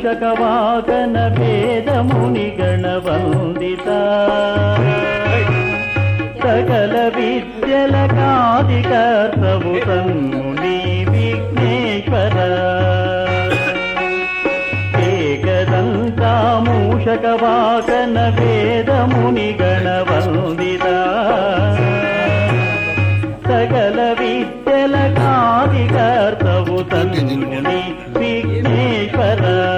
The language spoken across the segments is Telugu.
మూషకవాకన వేదముని గణవందిత. సకల విద్యల కాదికర్తవు తన్ముని విఘ్నేశ్వర. ఏకదంతామూషకవాకన వేదముని గణవందిత. సకల విద్యల కాదికర్తవు తన్ముని విఘ్నేశ్వర.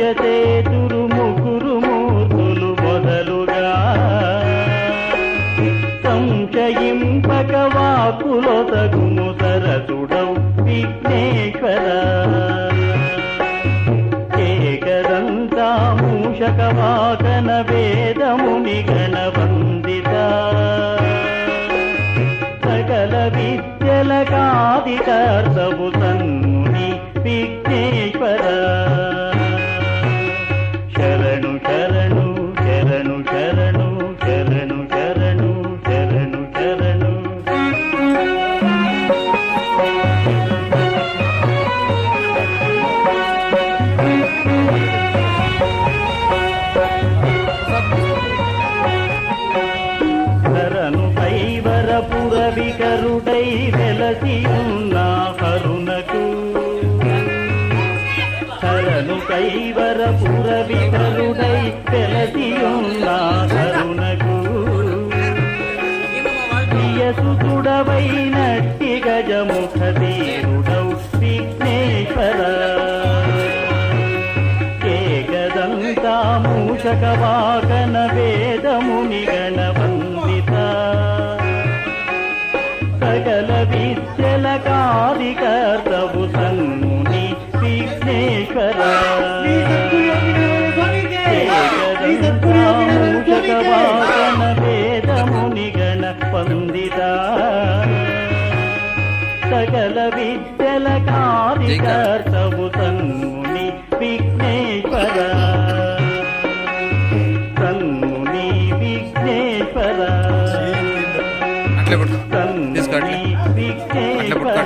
ముచ్చటే దురుముగురు మూర్తులు మొదలుగా. సంశయింపక వాకులో తగుము సరసుడవు విఘ్నేశ్వర. కేకరంతా మూషక వాకన వేదముని గణవందిత సకల విద్యల కాదికర్తవు సన్నుని విఘ్నేశ్వర. కరుణకు యసుతుడవైనట్టి గజముఖ తీరుడౌ విఘ్నేశ్వర ಹೊಂದಿದ ಸಕಲ ವಿದ್ಯಲ ಕಾರಿಕರ್ತವು ತನ್ಮುನಿ ವಿಘ್ನೇಶ್ವರ ತನ್ಮುನಿ ವಿಘ್ನೇಶ್ವರ ತನ್ಮುನಿ విఘ్నేశ్వర